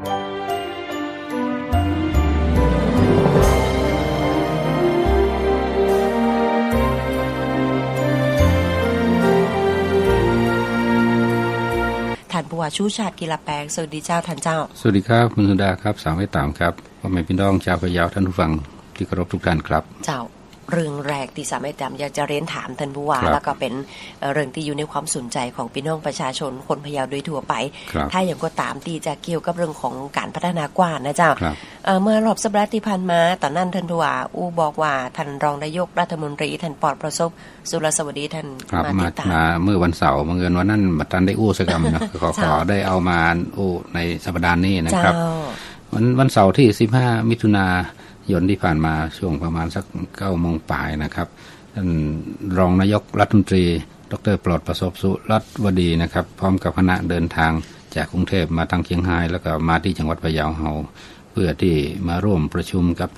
ท่านผู้ว่าชูชาติกีฬาแปลงสวัสดีเจ้าท่านเจ้า สวัสดีครับคุณสุดาครับ สาวให้ตามครับพ่อแม่พี่น้องชาวพะเยาท่านผู้ฟังที่เคารพทุกท่านครับ เจ้า เรื่องแรกที่สามารถจำอยากจะเรียนถามท่านผู้ว่าครับแล้วก็เป็นเอ่อเรื่องที่อยู่ในความสนใจของพี่น้องประชาชนคนพะเยาโดยทั่วไปครับถ้าอย่างก็ตามที่จะเกี่ยวกับเรื่องของการพัฒนากว่านะเจ้าครับเอ่อเมื่อรอบสัปดาห์ที่ผ่านมาตอนนั้นท่านผู้ว่าอู้บอกว่าท่านรองนายกรัฐมนตรีท่านปลอดประสบสุรสวัสดีท่านครับมามาติดตามมาเมื่อวันเสาร์บังเอิญวันนั้นบัตันได้อู้สกรรมนะขอขเจ้าอได้เอามาอู้ในสัปดาห์นี้นะเจ้าครับ วันวันเสาร์ที่15มิถุนา ยนที่ผ่านมาช่วงประมาณสัก9โมงปลายนะครับท่านรองนายกรัฐมนตรี ดรปลอดประสบสุรัตวดีนะครับ พร้อมกับคณะเดินทางจากกรุงเทพมาทางเชียงราย แล้วก็มาที่จังหวัดพะเยาเฮาเพื่อที่มาร่วมประชุมกับ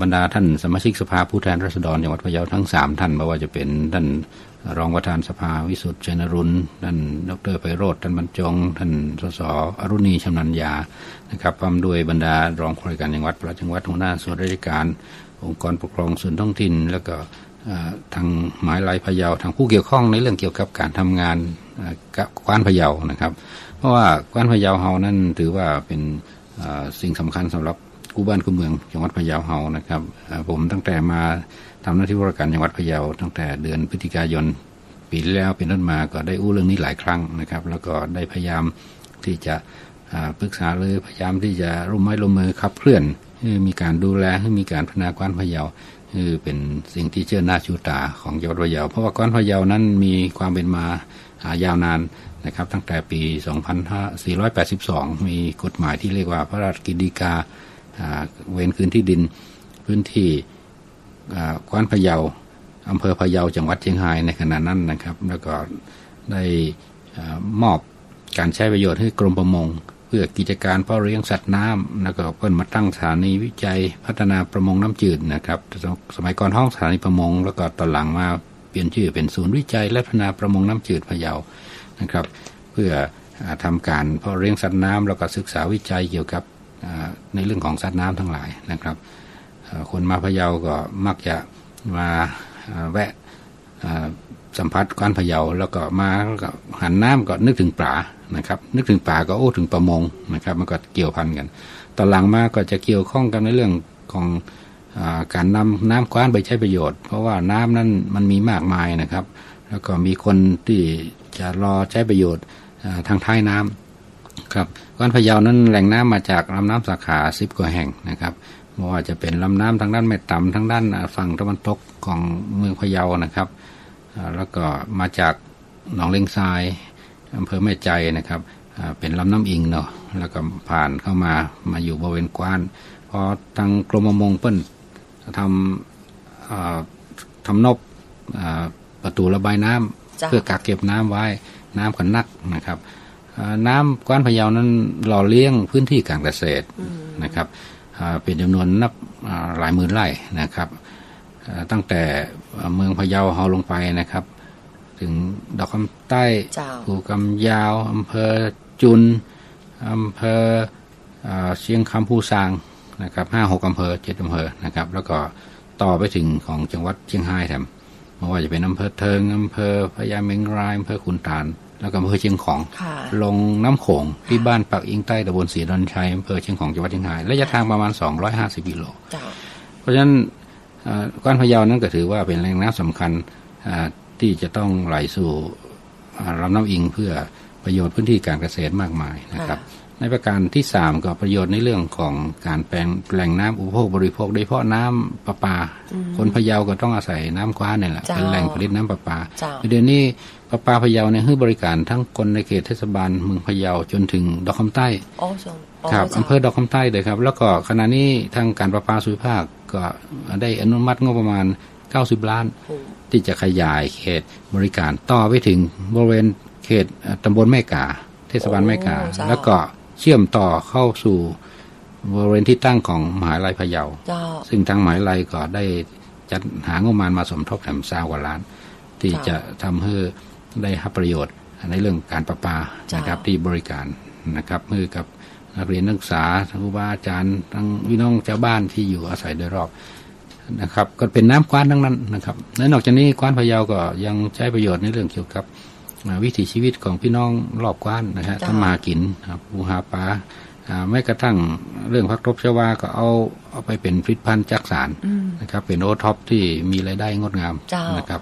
บรรดาท่านสมาชิกสภาผู้แทนราษฎรจังหวัดพะเยาทั้ง 3 ท่านไม่ว่าจะเป็นท่าน รองประธานสภาวิสุทธิ์ชัยนรุนท่านดรไพโรธท่านบรรจง ท่านสสอรุณีชำนัญญานะครับพร้อมด้วยบรรดารองผู้ว่าการจังหวัดประจังหวัดหัวหน้าส่วนราชการ องค์กรปกครองส่วนท้องถิ่น แล้วก็ทางหมายลายพะเยาทางผู้เกี่ยวข้องในเรื่องเกี่ยวกับการทำงานกับกว้านพะเยานะครับ เพราะว่ากว้านพะเยาเฮานั้นถือว่าเป็นสิ่งสำคัญสำหรับ กู้บ้านกู้เมืองจังหวัดพะเยาเฮานะครับผมตั้งแต่มาทำหน้าที่ว่าการจังหวัดพะเยาตั้งแต่เดือนพฤศจิกายน ปีที่แล้วเป็นต้นมาก็ได้อู้เรื่องนี้หลายครั้งนะครับ แล้วก็ได้พยายามที่จะปรึกษาเลยพยายามที่จะร่วมไม้ร่วมมือขับเคลื่อนมีการดูแลให้มีการพัฒนากว้านพะเยาคือเป็นสิ่งที่เชื่อหน้าชูตาของจังหวัดพะเยาเพราะว่ากว้านพะเยานั้นมีความเป็นมาอายาวนานนะครับตั้งแต่ปี 2482 มีกฎหมายที่เรียกว่าพระราชกิจฎีกา เวรคืนที่ดินพื้นที่อ่ากว้านพะเยาอำเภอพะเยาจังหวัดเชียงรายในขณะนั้นนะครับ แล้วก็ได้มอบการใช้ประโยชน์ให้กรมประมง เพื่อกิจการเพาะเลี้ยงสัตว์น้ำแล้วก็เพิ่นมาตั้งสถานีวิจัยพัฒนาประมงน้ำจืดนะครับ สมัยก่อนห้องสถานีประมง แล้วก็ตอนหลังมาเปลี่ยนชื่อเป็นศูนย์วิจัยและพัฒนาประมงน้ำจืดพะเยานะครับ เพื่ออาทำการเพาะเลี้ยงสัตว์น้ำแล้วก็ศึกษาวิจัยเกี่ยวกับ ในเรื่องของสัตว์น้ำทั้งหลายนะครับคนมาพะเยาก็มักจะมาแวะสัมผัสกวานพะเยาแล้วก็มาก็หันน้ำก็นึกถึงปลานะครับ นึกถึงปลาก็โอ้ถึงประมงนะครับ มันก็เกี่ยวพันกัน ตอนหลังมาก็จะเกี่ยวข้องกันในเรื่องของอการนำน้ำกว้านไปใช้ประโยชน์ เพราะว่าน้ำนั้นมันมีมากมายนะครับ แล้วก็มีคนที่จะรอใช้ประโยชน์ทางท้ายน้ำ ครับกว้านพะเยานั้นแหล่งน้ำมาจากลำน้ำสาขาสิบกว่าแห่งนะครับไม่ว่าจะเป็นลำน้ำทางด้านแม่ต่ำทางด้านอ่าฝั่งตะวันตกของเมืองพะเยานะครับอ่าแล้วก็มาจากหนองเลงทรายอำเภอแม่ใจนะครับอ่าเป็นลำน้ำอิงเนาะแล้วก็ผ่านเข้ามามาอยู่บริเวณกว้านพอทางกรมประมงเปิ้นทำอ่าทำนบอ่าประตูระบายน้ำจ้ะเพื่อกักเก็บน้ำไว้น้ำก็นักนะครับ อ่าน้ำกว้านพะเยานั้นหล่อเลี้ยงพื้นที่การเกษตรนะครับอ่าเป็นจำนวนนับอ่าหลายหมื่นไร่นะครับอ่าตั้งแต่เมืองพะเยาเฮาลงไปนะครับ ถึงดอกคำใต้เจ้าภูกำยาวอำเภอจุนอำเภออ่าเชียงคำภูซางนะครับห้าหกอำเภอเจ็ดอำเภอนะครับ แล้วก็ต่อไปถึงของจังหวัดเชียงรายแถมไม่ว่าจะเป็นอำเภอเทิงอำเภอพญาเมงรายอำเภอขุนตาล แล้วก็อำเภอเชียงของค่ะลงน้ำโขงที่บ้านปักอิงใต้ตำบลศรีดอนชัยอำเภอเชียงของจังหวัดเชียงรายระยะทางประมาณ 250กิโลเจ้าเพราะฉะนั้นเอ่อกว้านพะเยานั้นก็ถือว่าเป็นแหล่งน้ำสำคัญอ่าที่จะต้องไหลสู่อ่าลำน้ำอิงเพื่อประโยชน์พื้นที่การเกษตรมากมายนะครับ ในประการที่สามก็ประโยชน์ในเรื่องของการแปลงแหล่งน้ำอุปโภคบริโภคโดยเฉพาะน้ำประปา คนพะเยาก็ต้องอาศัยน้ำกว้านเนี่ยแหละเจ้าเป็นแหล่งผลิตน้ำประปาเจ้าเดี๋ยวนี้ ประปาพะเยาเนี่ยให้บริการทั้งคนในเขตเทศบาลเมืองพะเยาจนถึงดอกคำใต้โอ้ทรงครับจ้าอำเภอดอกคำใต้เลยครับ แล้วก็ขณะนี้ทางการประปาส่วนภาคก็ได้อนุมัติงบประมาณ 90 ล้านโอ้ที่จะขยายเขตบริการต่อไปถึงบริเวณเขตเอ่อตำบลแม่กา เทศบาลแม่กา แล้วก็เชื่อมต่อเข้าสู่บริเวณที่ตั้งของมหาลัยพะเยาเจ้าซึ่งทางมหาลัยก็ได้จัดหางบประมาณมาสมทบแถมซาวกว่าล้าน ที่ค่ะจะทำให้ ได้รับประโยชน์ในเรื่องการประปาจ้ะนะครับที่บริการนะครับมือกับนักเรียนนักศึกษาทั้งครูบาอาจารย์ทั้งพี่น้องชาวบ้านที่อยู่อาศัยโดยรอบนะครับ ก็เป็นน้ำกว้านทั้งนั้นนะครับและนอกจากนี้กว้านพะเยาก็ยังใช้ประโยชน์ในเรื่องเกี่ยวกับอ่าวิถีชีวิตของพี่น้องรอบกว้านนะฮะจ้ะทำมาหากินครับปูหาปลาอ่าไม่กระทั่งเรื่องพักรบชวาก็เอาเอาไปเป็นผลิตภัณฑ์จักสารอืมนะครับ เป็นโอท็อปที่มีรายได้งดงามเจ้านนะครับ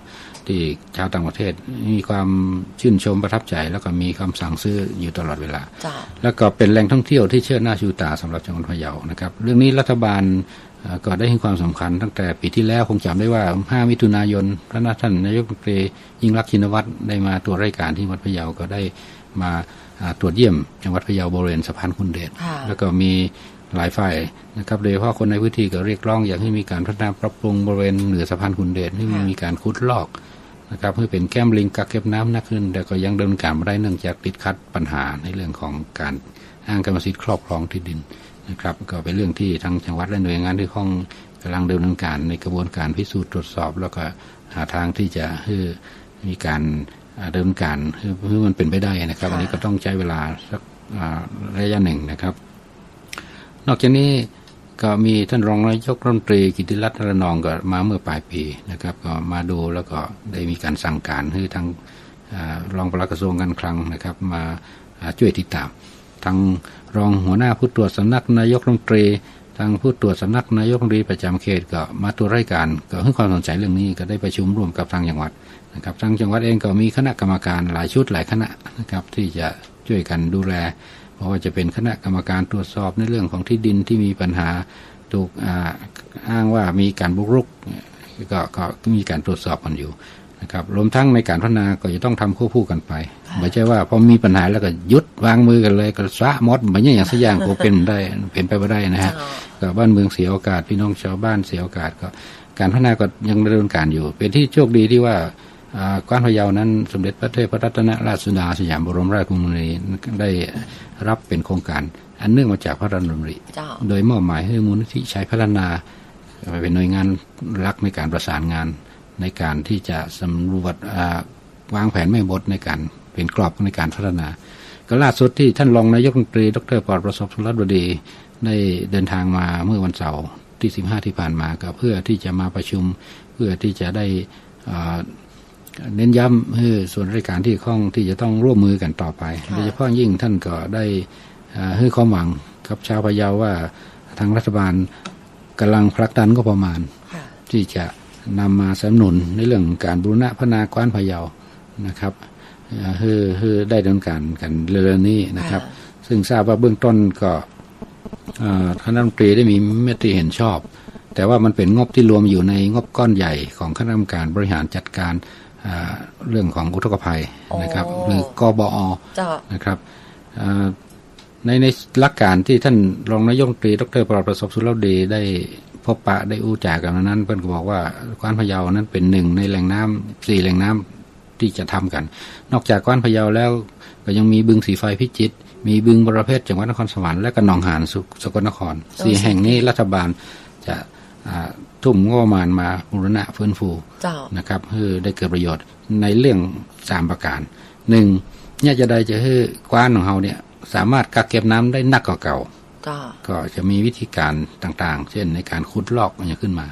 ที่ชาวต่างประเทศมีความชื่นชมประทับใจแล้วก็มีคำสั่งซื้ออยู่ตลอดเวลาเจ้าแล้วก็เป็นแหล่งท่องเที่ยวที่เชิดหน้าชูตาสำหรับจังหวัดพะเยานะครับ เรื่องนี้รัฐบาลเอ่อก็ได้ให้ความสำคัญตั้งแต่ปีที่แล้วคงจำได้ว่า 5 มิถุนายนพระนาท่านนายกรัฐมนตรียิ่งรักษณ์ชินวัตรได้มาตรวจรายการที่วัดพะเยาก็ได้มาอ่าตรวจเยี่ยมจังหวัดพะเยาบริเวณสะพานคุณเดชค่ะแล้วก็มีหลายฝ่ายนะครับโดยเฉพาะคนในพื้นที่ก็เรียกร้องอยากให้มีการพัฒนาปรับปรุงบริเวณเหนือสะพานคุณเดชให้มีการขุดลอก นะครับเพื่อเป็นแก้มลิงกักเก็บน้ำนักขึ้น แต่ก็ยังดำเนินการไม่ได้เนื่องจากติดขัดปัญหาในเรื่องของการอ้างกรรมสิทธิ์ครอบครองที่ดินนะครับ ก็เป็นเรื่องที่ทางจังหวัดและหน่วยงานที่ข้องกำลังดำเนินการในกระบวนการพิสูจน์ตรวจสอบ แล้วก็หาทางที่จะให้มีการอ่าดำเนินการให้ให้มันเป็นไปได้นะครับค่ะอันนี้ก็ต้องใช้เวลาสักอ่าระยะหนึ่งนะครับ นอกจากนี้ ก็มีท่านรองนายกรัฐมนตรีกิติรัตน์ระนองก็มาเมื่อปลายปีนะครับ ก็มาดูแล้วก็ได้มีการสั่งการให้ทางรองปลัดกระทรวงการคลังนะครับ มาช่วยติดตามทางรองหัวหน้าผู้ตรวจสำนักนายกรัฐมนตรีทางผู้ตรวจสำนักนายกรัฐมนตรีประจำเขตก็มาตรวจรายการก็ให้ความสนใจเรื่องนี้ก็ได้ประชุมร่วมกับทางจังหวัดนะครับทางจังหวัดเองก็มีคณะกรรมการหลายชุดหลายคณะนะครับที่จะช่วยกันดูแล เพราะว่าจะเป็นคณะกรรมการตรวจสอบในเรื่องของที่ดินที่มีปัญหาถูกอ่าอ้างว่ามีการบุกรุกก็ก็ก็มีการตรวจสอบกันอยู่นะครับรวมทั้งในการพัฒนาก็จะต้องทำควบคู่กันไปไม่ใช่ว่าพอมีปัญหาแล้วก็หยุดวางมือกันเลยก็สะมดเหมือนอย่างสักอย่างก็เป็นได้เป็นไปไม่ได้นะฮะเจ้าก็บ้านเมืองเสียโอกาสพี่น้องชาวบ้านเสียโอกาสก็การพัฒนาก็ยังดำเนินการอยู่ เป็นที่โชคดีที่ว่าอ่า กว้านพะเยานั้นสมเด็จพระเทพรัตนราชสุดาสยามบรมราชกุมารีได้รับเป็นโครงการ อันเนื่องมาจากพระราชดำริเจ้าโดยมอบหมายให้มูลนิธิชัยพัฒนาเป็นหน่วยงานหลักในการประสานงานในการที่จะสำรวจอ่าวางแผนแม่บทในการเป็นกรอบในการพัฒนา ก็ล่าสุดที่ท่านรองนายกรัฐมนตรี ดรปลอดประสบสุรบดีได้เดินทางมาเมื่อวันเสาร์ที่ 15 ที่ผ่านมาก็เพื่อที่จะมาประชุมเพื่อที่จะได้อ่า เน้นย้ำให้ส่วนราชการที่ข้องที่จะต้องร่วมมือกันต่อไปค่ะโดยเฉพาะยิ่งท่านก็ได้อ่าให้ความหวังกับชาวพะเยาว่าทางรัฐบาลกำลังผลักดันก็ประมาณค่ะที่จะนำมาสนับสนุนในเรื่องการบูรณะพัฒนากว้านพะเยานะครับเอ่อให้ให้ได้ดำเนินการกันเร็วๆนี้นะครับ ซึ่งทราบว่าเบื้องต้นก็เอ่อคณะรัฐมนตรีได้มีมติเห็นชอบ แต่ว่ามันเป็นงบที่รวมอยู่ในงบก้อนใหญ่ของคณะกรรมการบริหารจัดการอ่า เรื่องของอุทกภัยนะครับอ๋อหรือกบอเจ้านะครับเอ่อในในหลักการที่ท่านรองนายกรัฐมนตรีดรปลอดประสบสุรดีได้พบปะได้อู้จากันนั้น เพื่อนก็บอกว่ากว้านพะเยานั้นเป็นหนึ่งในแหล่งน้ำสี่แหล่งน้ำที่จะทำกัน นอกจากกว้านพะเยาแล้วก็ยังมีบึงสีไฟพิจิตรมีบึงบรเพชรจังหวัดนครสวรรค์และก็หนองหานสุสกลนครสี่แห่งนี้รัฐบาลจะอ่า ทุ่มงบประมาณมาบูรณะฟื้นฟูเจ้านะครับเพื่อได้เกิดประโยชน์ในเรื่องสามประการหนึ่งเนี่ยจะได้จะให้กว้านของเราเนี่ยสามารถกักเก็บน้ำได้นักกว่าเก่าเจ้าก็จะมีวิธีการต่างๆ เช่นในการขุดลอกมันจะขึ้นมา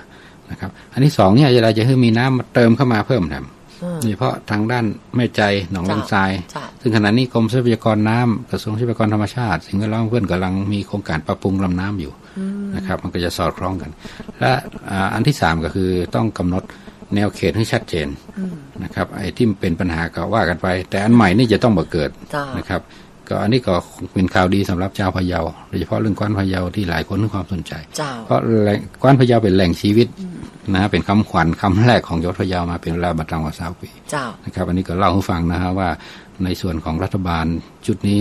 นะครับ อันที่สองเนี่ยจะได้จะให้มีน้ำมาเติมเข้ามาเพิ่มแถมอืมโดยเฉพาะทางด้านแม่ใจหนองเลงทรายเจ้าซึ่งขณะนี้กรมทรัพยากรน้ำกระทรวงทรัพยากรธรรมชาติ สิ่งแวดล้อมเพื่อนกำลังมีโครงการปรับปรุงลำน้ำอยู่อืม นะครับ มันก็จะสอดคล้องกัน และอ่าอันที่สามก็คือต้องกำหนดแนวเขตให้ชัดเจนอืมนะครับ ไอ้ที่เป็นปัญหาก็ว่ากันไป แต่อันใหม่นี่จะต้องมาเกิดเจ้านะครับ ก็อันนี้ก็เป็นข่าวดีสำหรับชาวพะเยาโดยเฉพาะเรื่องกว้านพะเยาที่หลายคนให้ความสนใจเจ้าเพราะแหล่งกว้านพะเยาเป็นแหล่งชีวิตนะฮะเป็นคำขวัญคำแรกของยศพะเยามาเป็นเวลาบัตรกว่าสาวปีเจ้านะครับ อันนี้ก็เล่าให้ฟังนะฮะว่าในส่วนของรัฐบาลชุดนี้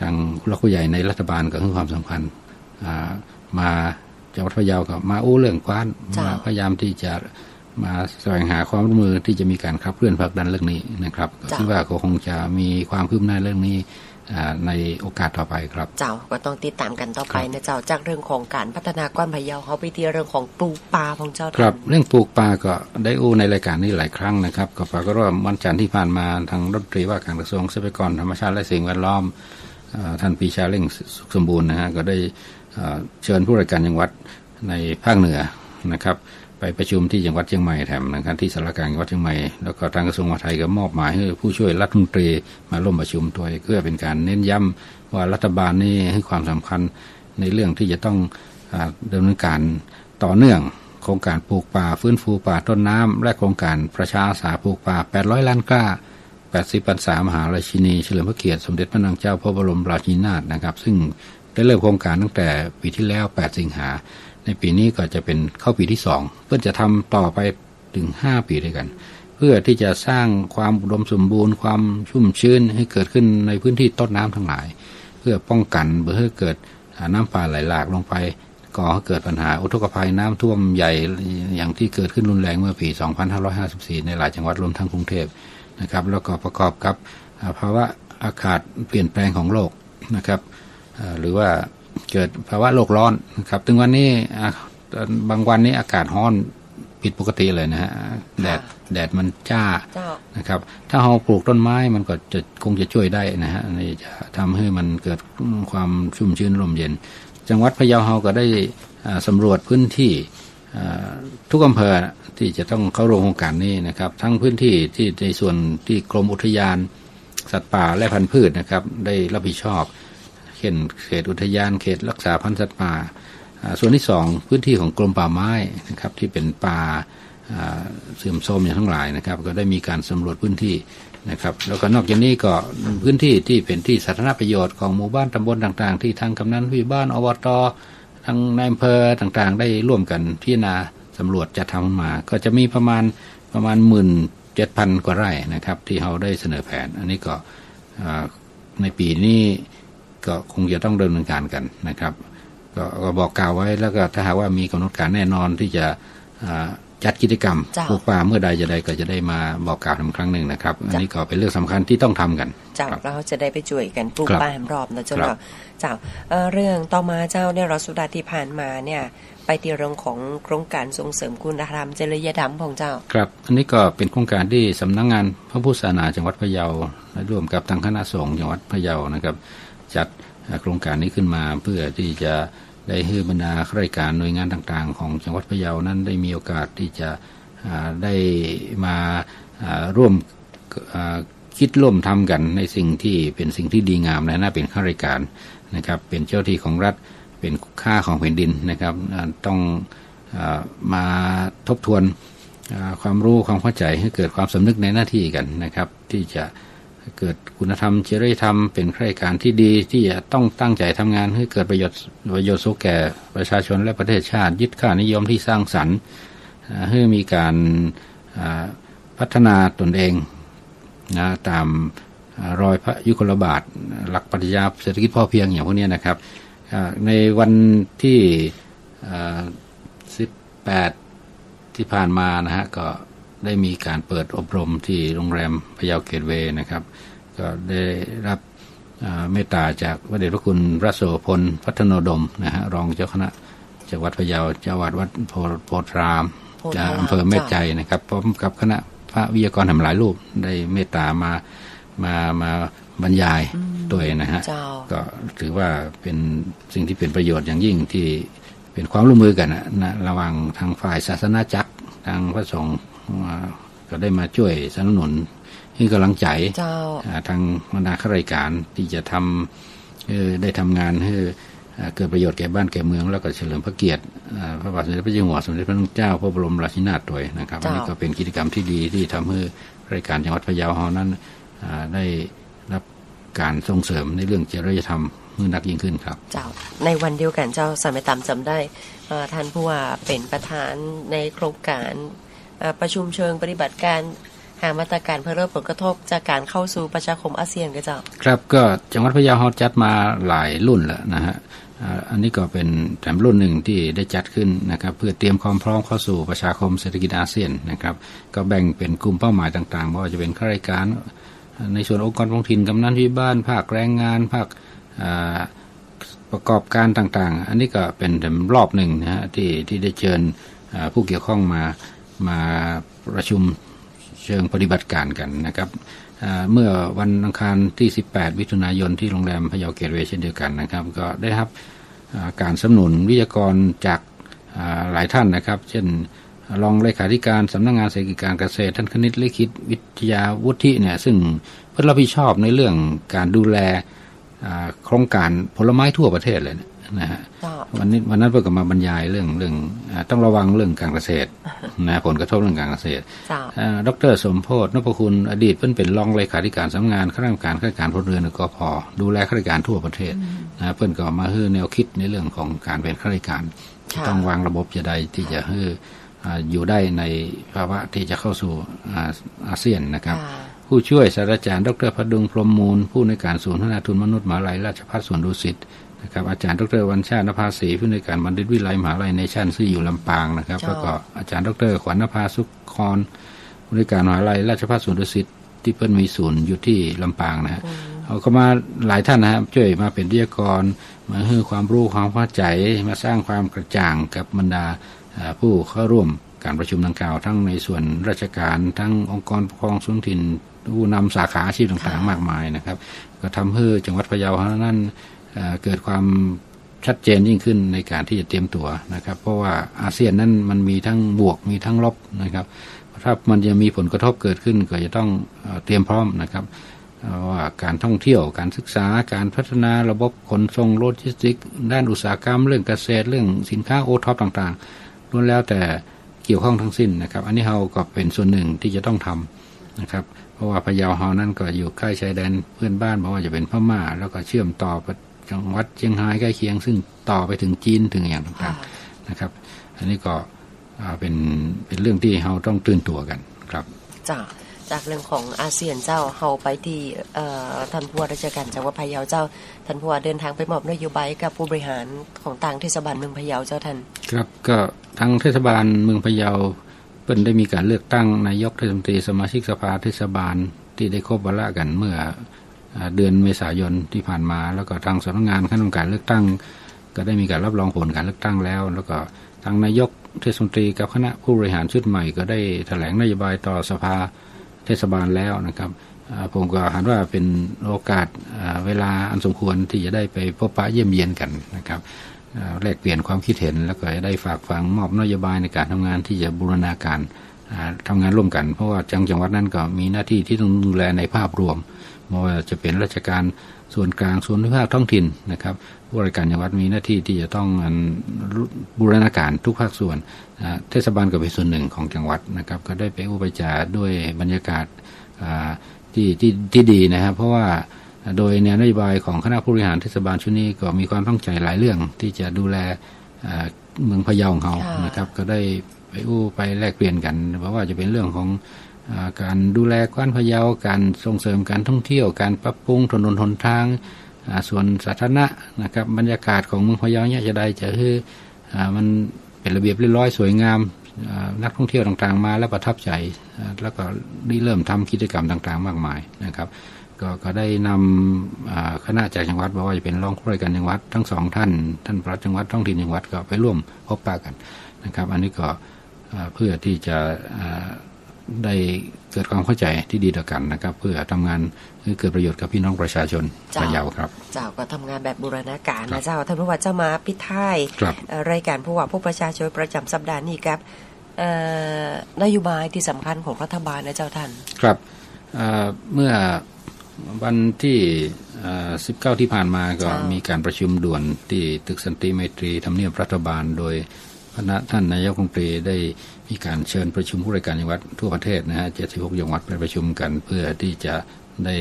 ทางผู้หลักผู้ใหญ่ในรัฐบาลก็ให้ความสำคัญอ่า มาจังหวัดพะเยาก็มาอู้เรื่องกว้านจ้ะมาพยายามที่จะมาแสวงหาความร่วมมือที่จะมีการขับเคลื่อนผลักดันเรื่องนี้นะครับก็คิดว่าก็คงจะมีความคืบหน้าเรื่องนี้อ่าในโอกาสต่อไปครับ เจ้าก็ต้องติดตามกันต่อไปนะเจ้าจากเรื่องของการพัฒนากว้านพะเยาเขาไปที่เรื่องของปลูกป่าของเจ้าครับท่านเรื่องปลูกป่าก็ได้อู้ในรายการนี้หลายครั้งนะครับก็ปรากฏว่าวันจันทร์ที่ผ่านมาทางรัฐมนตรีว่าการกระทรวงทรัพยากรธรรมชาติและสิ่งแวดล้อมอ่าท่านปรีชาเร่งสุขสมบูรณ์นะฮะก็ได้อ่า เชิญผู้ราชการจังหวัดในภาคเหนือนะครับไปประชุมที่จังหวัดเชียงใหม่แถมนะครับที่สารกลางจังหวัดเชียงใหม่แล้วก็ทางกระทรวงมหาดไทยก็มอบหมายให้ผู้ช่วยรัฐมนตรีมาร่วมประชุมด้วยเพื่อเป็นการเน้นย้ำว่ารัฐบาลนี่ให้ความสำคัญในเรื่องที่จะต้องอาดำเนินการต่อเนื่องโครงการปลูกป่าฟื้นฟูป่าต้นน้ำและโครงการประชาอาสาปลูกป่า 800 ล้านกล้า 80พรรษามหาราชินีเฉลิมพระเกียรติสมเด็จพระนางเจ้าพระบรมราชินีนาถนะครับ ซึ่ง ได้เริ่มโครงการตั้งแต่ปีที่แล้ว 8 สิงหา ในปีนี้ก็จะเป็นเข้าปีที่ 2 เพื่อจะทำต่อไปถึง 5 ปีด้วยกัน เพื่อที่จะสร้างความอุดมสมบูรณ์ ความชุ่มชื้นให้เกิดขึ้นในพื้นที่ต้นน้ำทั้งหลาย เพื่อป้องกันเพื่อให้เกิดน้ำป่าไหลหลากลงไปก่อให้เกิดปัญหาอุทกภัยน้ำท่วมใหญ่อย่างที่เกิดขึ้นรุนแรงเมื่อปี 2554 ในหลายจังหวัดรวมทั้งกรุงเทพนะครับ แล้วก็ประกอบกับภาวะอากาศเปลี่ยนแปลงของโลกนะครับ หรือว่าเกิดภาวะโลกร้อนนะครับถึงวันนี้อ่าบางวันนี้อากาศร้อนผิดปกติเลยนะฮะแดดแดดมันจ้าเจ้านะครับ ถ้าเราปลูกต้นไม้มันก็จะคงจะช่วยได้นะฮะในจะทำให้มันเกิดความชุ่มชื้นลมเย็น จังหวัดพะเยาเราก็ได้อ่าสำรวจพื้นที่อ่าทุกอำเภอที่จะต้องเข้าร่วมโครงการนี้นะครับ ทั้งพื้นที่ที่ในส่วนที่กรมอุทยาน สัตว์ป่าและพันธุ์พืชนะครับ ได้รับผิดชอบเช่น เขตอุทยานเขตรักษาพันธุ์สัตว์ป่า ส่วนที่สองพื้นที่ของกรมป่าไม้นะครับที่เป็นป่าเสื่อมโทรมอย่างทั้งหลายนะครับ ก็ได้มีการสำรวจพื้นที่นะครับ แล้วก็นอกจากนี้ก็พื้นที่ที่เป็นที่สาธารณประโยชน์ของหมู่บ้านตำบลต่างๆ ที่ทางกำนันผู้บ้านอบตทางนายอำเภอต่างๆ ได้ร่วมกันพิจารณาสำรวจจัดทำมา ก็จะมีประมาณประมาณหมื่นเจ็ดพันกว่าไร่นะครับ ที่เราได้เสนอแผน อันนี้ก็ในปีนี้ ก็คงจะต้องดำเนินการกันนะครับกก็บอกกล่าวไว้แล้วก็ถ้าหากว่ามีกำหนดการแน่นอนที่จะอ่าจัดกิจกรรมจ้ะปลูกป่าเมื่อใดจะได้ก็จะได้มาบอกกล่าวทำครั้งหนึ่งนะครับ อันนี้ก็เป็นเรื่องสำคัญที่ต้องทำกันเจ้าครับเราจะได้ไปช่วยกันปลูกครับป่าแหมรอบนะเจ้าครับเนาะเจ้าเอ่อเรื่องต่อมาเจ้าเนี่ยเราสุดาห์ที่ผ่านมาเนี่ยไปที่เรื่องของโครงการส่งเสริมคุณธรรมจริยธรรมของเจ้า ครับ อันนี้ก็เป็นโครงการที่สำนักงานพระพุทธศาสนาจังหวัดพะเยาและร่วมกับทางคณะสงฆ์จังหวัดพะเยานะครับ จัดโครงการนี้ขึ้นมา เพื่อที่จะได้ให้บรรดาข้าราชการหน่วยงานต่างๆ ของจังหวัดพะเยานั้นได้มีโอกาสที่จะได้มาร่วมคิดร่วมทำกันในสิ่งที่เป็นสิ่งที่ดีงามและน่าเป็นข้าราชการนะครับ เป็นเจ้าที่ของรัฐเป็นค่าของแผ่นดินนะครับ ต้องมาทบทวนความรู้ความเข้าใจให้เกิดความสำนึกในหน้าที่กันนะครับ ที่จะ เกิดคุณธรรมจริยธรรม เป็นข้าราชการที่ดีที่จะต้องตั้งใจทำงานให้เกิดประโยชน์ประโยชน์สุขแก่ประชาชนและประเทศชาติ ยึดค่านิยมที่สร้างสรรค์ให้มีการพัฒนาตนเองนะตามรอยพระยุคลบาท หลักปรัชญาเศรษฐกิจพอเพียงอย่างพวกนี้นะครับในวันที่ 18 ที่ผ่านมานะฮะก็ ได้มีการเปิดอบรมที่โรงแรมพะเยาเกตเวย์นะครับ ก็ได้รับอ่าเมตตาจากพระเดชพระคุณพระโสพลพัฒโนดมนะฮะรองเจ้าคณะจังหวัดพะเยาเจ้าอาวาดวัดโพโพธารามโพธารามจากอำเภอแม่ใจนะครับพร้อมกับคณะพระวิทยากรแห่งหลายรูปได้เมตตามามามาบรรยายตัวเองนะฮะเจ้าก็ถือว่าเป็นสิ่งที่เป็นประโยชน์อย่างยิ่งที่เป็นความร่วมมือกันนะนะระหว่างทางฝ่ายศาสนาจักรทางพระสงฆ์อ่า ก็ได้มาช่วยสนับสนุนให้กำลังใจเจ้าอ่าทางบรรดาข้าราชการที่จะทำเอ่อได้ทำงานให้อ่าเกิดประโยชน์แก่บ้านแก่เมือง แล้วก็เฉลิมพระเกียรติอ่าพระบาทสมเด็จพระเจ้าอยู่หัวสมเด็จพระนางเจ้าพระบรมราชินีนาถด้วยนะครับอันนี้ก็เป็นกิจกรรมที่ดีที่ทำให้ข้าราชการจังหวัดพะเยาเรานั้นอ่าได้รับการส่งเสริมในเรื่องจริยธรรมมือนักยิ่งขึ้นครับ เจ้าในวันเดียวกันเจ้าสมัยตามจำได้เอ่อท่านผู้ว่าเป็นประธานในโครงการเอ่อ ประชุมเชิงปฏิบัติการหามาตรการเพื่อลดผลกระทบจากการเข้าสู่ประชาคมอาเซียนก็เจ้าครับก็จังหวัดพะเยาเราจัดมาหลายรุ่นแล้วนะฮะอันนี้ก็เป็นแถมรุ่นหนึ่งที่ได้จัดขึ้นนะครับ เพื่อเตรียมความพร้อมเข้าสู่ประชาคมเศรษฐกิจอาเซียนนะครับ ก็แบ่งเป็นกลุ่มเป้าหมายต่างๆไม่ว่าจะเป็นข้าราชการ ในส่วนองค์กรท้องถิ่นกำนันที่บ้าน ภาคแรงงาน ภาคประกอบการต่างๆ อันนี้ก็เป็นแถมรอบหนึ่งนะฮะที่ที่ได้เชิญผู้เกี่ยวข้องมา มาประชุมเชิงปฏิบัติการกันนะครับเมื่อวันอังคารที่ 18มิถุนายนที่โรงแรมพะเยาเกตเวเช่นเดียวกันนะครับ ก็ได้รับการสนับสนุนวิทยากรจากหลายท่านนะครับ เช่นรองเลขาธิการสำนักงานเศรษฐกิจการเกษตร ท่านคณิตลิขิตวิทยาวุฒิเนี่ยซึ่งเพื่อรับผิดชอบในเรื่องการดูแลโครงการผลไม้ทั่วประเทศเลยนะ ฮะเจ้าวันนี้วันนั้นเพื่อก็มาบรรยายเรื่องเรื่องอาต้องระวังเรื่องการเกษตรนะผลกระทบเรื่องการเกษตรเจ้าอ่าดรสมโพธนพคุณอดีตเพิ่นเป็นรองเลขาธิการสำนักงานข้าราชการข้าราชการพลเรือนกพดูแลข้าราชการทั่วประเทศนะเพิ่นก็มาให้แนวคิดในเรื่องของการเป็นข้าราชการค่ะต้องวางระบบจะใดที่จะให้อ่าอยู่ได้ในภาวะที่จะเข้าสู่อ่าอาเซียนนะครับค่ะผู้ช่วยศาสตราจารย์ดรพดุงพรหมมูล ผู้ในวยการศูนย์พัฒนาทุนมนุษย์มหาลัยราชภัฏสวนดุสิต นะครับอาจารย์ดรวันชาตินภาษีผู้ในวยการบัณฑิตวิไลมหาลัยเนชั่นซึ่งอยู่ลำปางนะครับเจ้าแล้วก็อาจารย์ดรขวัญนภาสุขคอนผู้ในวยการมหาลัยราชภัฏสวนดุสิตที่เพิ่นมีศูนย์อยู่ที่ลำปางนะฮะเอาก็มาหลายท่านนะครับช่วยมาเป็นวิทยากรมาให้ความรู้ความเข้าใจมาสร้างความกระจ่างกับบรรดาอ่าผู้เข้าร่วมการประชุมดังกล่าวทั้งในส่วนราชการทั้งองค์กรปกครองส่วนถิ่นผู้นำสาขาอาชีพต่างๆ มากมายนะครับ ก็ทำให้จังหวัดพะเยานั้น เกิดความชัดเจนยิ่งขึ้นในการที่จะเตรียมตัวนะครับ เพราะว่าอาเซียนนั้นมันมีทั้งบวกมีทั้งลบนะครับถ้ามันจะมีผลกระทบเกิดขึ้นก็จะต้องเอเตรียมพร้อมนะครับว่าการท่องเที่ยวการศึกษาการพัฒนาระบบขนส่งโลจิสติก ด้านอุตสาหกรรม เรื่องเกษตรเรื่องสินค้าโอท็อปต่างๆล้วนแล้วแต่เกี่ยวข้องทั้งสิ้นนะครับ อันนี้เราก็เป็นส่วนหนึ่งที่จะต้องทำนะครับ เพราะว่าพะเยาเฮานั่นก็อยู่ใกล้ชายแดนเพื่อนบ้านบอกว่าจะเป็นพม่า แล้วก็เชื่อมต่อ จังหวัดเชียงรายใกล้เคียง ซึ่งต่อไปถึงจีนถึงอย่างค่ะต่างๆนะครับ อันนี้ก็อ่าเป็นเป็นเรื่องที่เราต้องตื่นตัวกันครับเจ้าจากเรื่องของอาเซียนเจ้าเฮาไปที่เอ่อท่านผู้ว่าราชการจังหวัดพะเยาเจ้าท่านผู้ว่าเดินทางไปมอบนโยบายกับผู้บริหารของต่างเทศบาลเมืองพะเยาเจ้าท่านครับก็ทางเทศบาลเมืองพะเยาเพิ่นได้มีการเลือกตั้งนายกเทศมนตรีสมาชิกสภาเทศบาลที่ได้ครบวาระกันเมื่ออ่า เดือนเมษายนที่ผ่านมา แล้วก็ทางสำนักงานคณะกรรมการเลือกตั้ง ก็ได้มีการรับรองผลการเลือกตั้งแล้ว แล้วก็ทางนายกเทศมนตรีกับคณะผู้บริหารชุดใหม่ก็ได้แถลงนโยบายต่อสภาเทศบาลแล้วนะครับผมก็หันว่าเป็นโอกาสเวลาอันสมควรที่จะได้ไปพบปะเยี่ยมเยียนกันนะครับแลกเปลี่ยนความคิดเห็นแล้วก็ได้ฝากฝังมอบนโยบายในการทำงานที่จะบูรณาการอ่าทำงานร่วมกัน เพราะว่าจังจังหวัดนั้นก็มีหน้าที่ที่ต้องดูแลในภาพรวม ไม่ว่าจะเป็นราชการส่วนกลางส่วนภูมิภาคท้องถิ่นนะครับผู้ราชการจังหวัดมีหน้าที่ที่จะต้องบูรณาการทุกภาคส่วนเทศบาลก็เป็นส่วนหนึ่งของจังหวัดนะครับ ก็ได้ไปอุปจารด้วยบรรยากาศที่ที่ที่ดีนะครับ เพราะว่าโดยแนวนโยบายของคณะผู้บริหารเทศบาลชุดนี้ก็มีความตั้งใจหลายเรื่องที่จะดูแลเมืองพะเยาของเขาค่ะนะครับ ก็ได้ไปอู้ไปแลกเปลี่ยนกันเพราะว่าจะเป็นเรื่องของ การดูแลกว้านพะเยาการส่งเสริมการท่องเที่ยว การปรับปรุงถนนหนทางส่วนสาธารณะนะครับบรรยากาศของเมืองพะเยาเนี่ยจะได้จะคืออมันเป็นระเบียบเรียบร้อยสวยงามนักท่องเที่ยวต่างๆมาแล้วประทับใจ แล้วก็ได้เริ่มทำกิจกรรมต่างๆ มากมายนะครับก็ก็ได้นำอ่าคณะจากจังหวัดบอกว่าจะเป็นรองผู้ราการจังหวัดทั้งสองท่าน ท่านปลัดจังหวัดท้องถิ่นจังหวัดก็ไปร่วมพบปะกันนะครับ อันนี้ก็เพื่อที่จะ ได้เกิดความเข้าใจที่ดีต่อกันนะครับ เพื่อทำงานให้เกิดประโยชน์กับพี่น้องประชาชนจ้ะพะเยาครับ เจ้าก็ทำงานแบบบูรณาการนะเจ้าท่านผู้ว่าเจ้ามาพิท้ายครับเอ่อรายการผู้ว่าผู้ประชาชนประจำสัปดาห์นี้ครับเอ่อนโยบายที่สำคัญของรัฐบาลนะเจ้าท่าน ครับเอ่อเมื่อวันที่เอ่อ19 ที่ผ่านมาก็จ้ะมีการประชุมด่วนที่ตึกสันติไมตรีทำเนียบรัฐบาลโดย คณะท่านนายกรัฐมนตรีได้มีการเชิญประชุมผู้ราชการจังหวัดทั่วประเทศนะฮะ76จังหวัดไปประชุมกัน เพื่อที่จะได้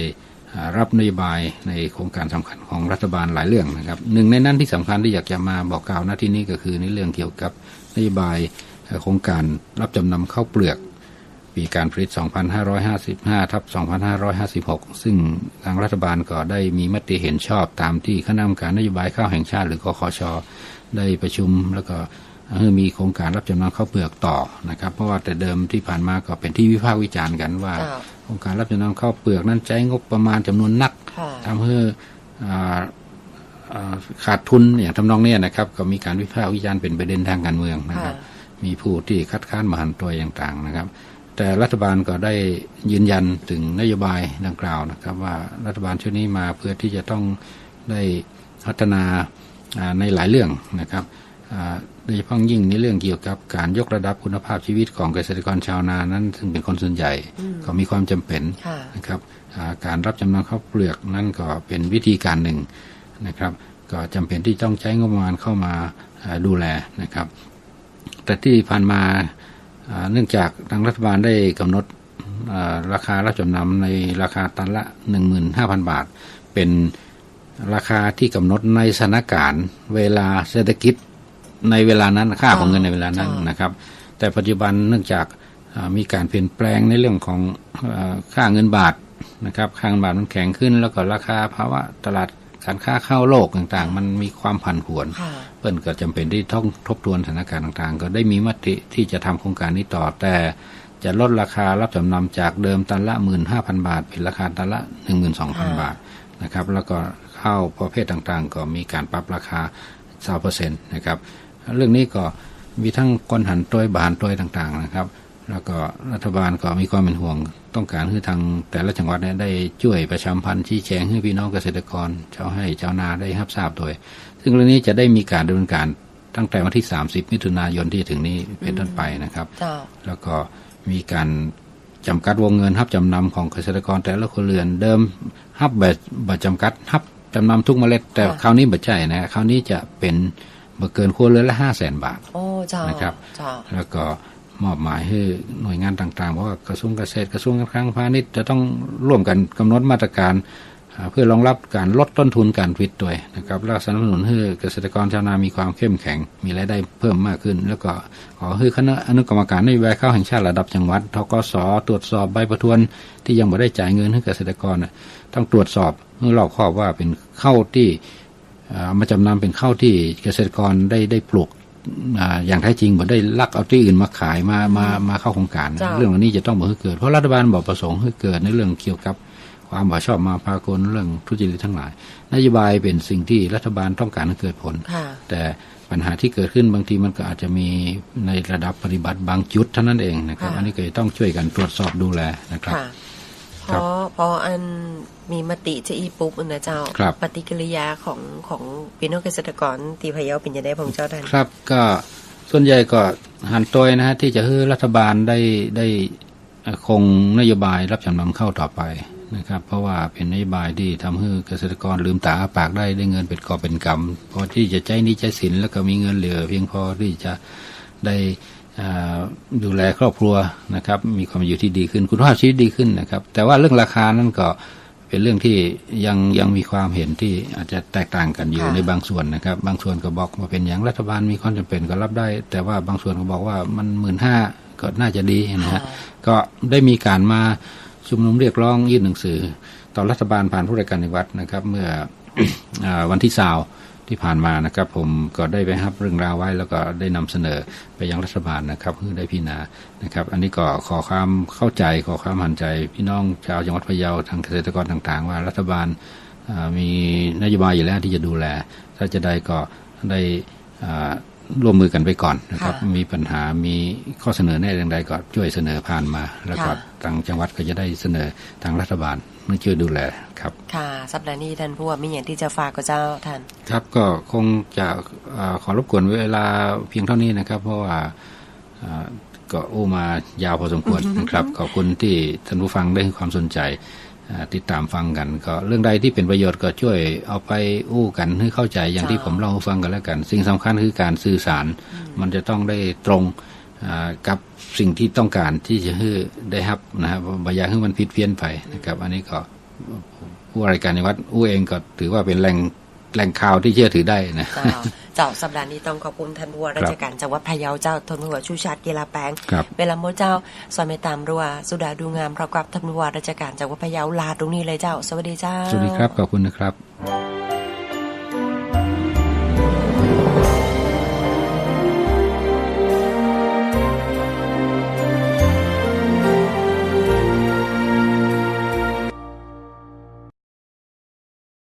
รับนโยบายในโครงการสำคัญของรัฐบาลหลายเรื่องนะครับหนึ่งในนั้นที่สำคัญที่อยากจะมาบอกกล่าวหน้าที่นี้ก็คือในเรื่องเกี่ยวกับนโยบายโครงการรับจำนำข้าวเปลือกปีการผลิต 2555 ทับ 2556 ซึ่งทางรัฐบาลก็ได้มีมติเห็นชอบตามที่คณะกรรมการนโยบายข้าวแห่งชาติ หรือกคชได้ประชุมแล้วก็ มีโครงการรับจำนำข้าวเปลือกต่อนะครับ เพราะว่าแต่เดิมที่ผ่านมาก็เป็นที่วิพากษ์วิจารณ์กันว่าเจ้าโครงการรับจำนำข้าวเปลือกนั้นใช้งบประมาณจำนวนนักค่ะทำให้อ่าอ่าขาดทุนอย่างทำนองเนี้ยนะครับ ก็มีการวิพากษ์วิจารณ์เป็นประเด็นทางการเมืองนะครับค่ะมีผู้ที่คัดค้านมหันต์ตัวอย่างต่างนะครับ แต่รัฐบาลก็ได้ยืนยันถึงนโยบายดังกล่าวนะครับ ว่ารัฐบาลชุดนี้มาเพื่อที่จะต้องได้พัฒนาอ่าในหลายเรื่องนะครับอ่า โดยเฉพาะยิ่งในเรื่องเกี่ยวกับการยกระดับคุณภาพชีวิตของเกษตรกรชาวนานั้น ซึ่งเป็นคนส่วนใหญ่ก็มีความจำเป็นค่ะนะครับอ่าการรับจำนำข้าวเปลือกนั่นก็เป็นวิธีการหนึ่งนะครับ ก็จำเป็นที่ต้องใช้งบประมาณเข้ามาอ่าดูแลนะครับ แต่ที่ผ่านมาอ่าเนื่องจากทางรัฐบาลได้กำหนดอ่าราคารับจำนำในราคาตันละ 15,000 บาท เป็นราคาที่กำหนดในสถานการณ์ เวลาเศรษฐกิจ ในเวลานั้นค่าของเงินในเวลานั้นจ้ะนะครับ แต่ปัจจุบันเนื่องจากอ่ามีการเปลี่ยนแปลงในเรื่องของอาค่าเงินบาทนะครับค่าเงินบาทมันแข็งขึ้น แล้วก็ราคาภาวะตลาดการค้าเข้าโลกต่างๆ มันมีความผันผวนค่ะเปิ้นก็จำเป็นที่ต้องทบทวนสถานการณ์ต่างๆ ก็ได้มีมติที่จะทำโครงการนี้ต่อ แต่จะลดราคารับจำนำจากเดิมตันละ 15,000 บาท เป็นราคาตันละ 12,000 บาทนะครับ แล้วก็ข้าวประเภทต่างๆ ก็มีการปรับราคา 20%นะครับ เรื่องนี้ก็มีทั้งก้นหันตัวยบานตัวยต่าง ๆ นะครับ แล้วก็รัฐบาลก็มีความเป็นห่วง ต้องการให้ทางแต่ละจังหวัดเนี่ยได้ช่วยประชาสัมพันธ์ชี้แจงให้พี่น้องเกษตรกรชาวให้ชาวนาได้รับทราบโดย ซึ่งเรื่องนี้จะได้มีการดำเนินการตั้งแต่วันที่ 30 มิถุนายนที่จะถึงนี้เป็นต้นไปนะครับเจ้าแล้วก็มีการจำกัดวงเงินรับจำนำของเกษตรกรแต่ละครัวเรือนเดิมรับแบบบัจำกัดรับจำนำทุกเมล็ด แต่ค่ะคราวนี้บัใช่นะคราวนี้จะเป็น บ่เกินครัวเรือนละห้าแสนบาทโอ้เจ้านะครับเจ้าแล้วก็มอบหมายให้หน่วยงานต่างๆเพราะว่ากระทรวงเกษตรกระทรวงการคลังพาณิชย์จะต้องร่วมกันกำหนดมาตรการอ่าเพื่อรองรับการลดต้นทุนการผลิตด้วยนะครับและสนับสนุนให้เกษตรกรชาวนามีความเข้มแข็ง มีรายได้เพิ่มมากขึ้น แล้วก็ขอให้คณะอนุกรรมการนโยบายข้าวแห่งชาติระดับจังหวัดทกสตรวจสอบใบประทวนที่ยังไม่ได้จ่ายเงินให้เกษตรกรน่ะต้องตรวจสอบให้รอบคอบว่าเป็นข้าวที่อ่า มาจำนำเป็นข้าวที่เกษตรกรได้ได้ปลูกอ่าอย่างแท้จริงบ่ได้ลักเอาที่อื่นมาขายมามามาเข้าโครงการจ้ะเรื่องเหล่านี้จะต้องบ่ให้เกิด เพราะรัฐบาลบอกประสงค์ให้เกิดในเรื่องเกี่ยวกับความบ่ชอบมาพากลเรื่องทุจริตทั้งหลายนโยบายเป็นสิ่งที่รัฐบาลต้องการให้เกิดผลค่ะแต่ปัญหาที่เกิดขึ้นบางทีมันก็อาจจะมีในระดับปฏิบัติบางจุดเท่านั้นเองนะครับค่ะอันนี้ก็จะต้องช่วยกันตรวจสอบดูแลนะครับค่ะค พรับอพออันมีมติจะอีปุ๊บนะเจ้าครับปฏิกิริยาของของพี่น้องเกษตรกรตีพะเยาเป็นยังไงผมเจ้าท่านครับ ก็ส่วนใหญ่ก็หันตัวนะฮะที่จะให้รัฐบาลได้ได้เอ่อคงนโยบายรับจำนำเข้าต่อไปนะครับ เพราะว่าเป็นนโยบายที่ทำให้เกษตรกรลืมตาอ้าปากได้ได้เงินเป็นกอบเป็นกำพอที่จะใช้หนี้ใช้สินแล้วก็มีเงินเหลือ เพียงพอที่จะได้อ่า ดูแลครอบครัวนะครับ มีความอยู่ที่ดีขึ้นคุณภาพชีวิตดีขึ้นนะครับ แต่ว่าเรื่องราคานั่นก็เป็นเรื่องที่ยังยังมีความเห็นที่อาจจะแตกต่างกันอยู่ค่ะในบางส่วนนะครับ บางส่วนก็บอกว่าเป็นอย่างรัฐบาลมีความจำเป็นก็รับได้ แต่ว่าบางส่วนก็บอกว่ามันหมื่นห้าก็น่าจะดีนะฮะก็ได้มีการมาชุมนุมเรียกร้องยื่นหนังสือ ต่อรัฐบาลผ่านผู้ราชการในวัดนะครับ เมื่ออาวันที่สาว ที่ผ่านมานะครับผมก็ได้ไปรับเรื่องราวไว้แล้วก็ได้นำเสนอไปยังรัฐบาลนะครับเพื่อได้พิจารณานะครับ อันนี้ก็ขอความเข้าใจขอความหันใจ พี่น้องชาวจังหวัดพะเยาทางเกษตรกรต่าง ๆ ว่ารัฐบาลอ่ามีนโยบายอยู่แล้วที่จะดูแล ถ้าจะได้ก็ได้อ่าร่วมมือกันไปก่อนนะครับค่ะมีปัญหา มีข้อเสนอแน่อย่างใดก็ช่วยเสนอผ่านมา แล้วก็ค่ะทางจังหวัดก็จะได้เสนอทางรัฐบาล เพื่อช่วยดูแลครับ ค่ะ สัปดาห์นี้ท่านผู้ว่ามีอย่างที่จะฝากกับเจ้าท่าน ครับก็คงจะเอ่อขอรบกวนเวลาเพียงเท่านี้นะครับ เพราะว่าเอ่อก็อู้มายาวพอสมควรนะครับ ขอบคุณที่ท่านผู้ฟังได้ให้ความสนใจเอ่อติดตามฟังกัน ก็เรื่องใดที่เป็นประโยชน์ก็ช่วยเอาไปอู้กันให้เข้าใจอย่างที่จ้าผมเล่าให้ฟังกันแล้วกัน สิ่งสำคัญคือการสื่อสาร มันจะต้องได้ตรงอ่า กับสิ่งที่ต้องการที่จะให้ได้รับนะครับบางอย่างให้มันผิดเพี้ยนไปนะครับ อันนี้ก็ผู้ว่าราชการในวัดอู้เองก็ถือว่าเป็นแหล่งแหล่งข่าวที่เชื่อถือได้นะเจ้าเจ้าสัปดาห์นี้ต้องขอบคุณท่านผู้ว่าราชการจังหวัดพะเยาเจ้าท่านผู้ว่าชูชาติกีฬาแปลงครับเวลาโมเจ้าซอยไม่ตามรัวสุดาดูงามพร้อมกับท่านผู้ว่าราชการจังหวัดพะเยาลาตรงนี้เลยเจ้า สวัสดีเจ้า สวัสดีครับขอบคุณนะครับ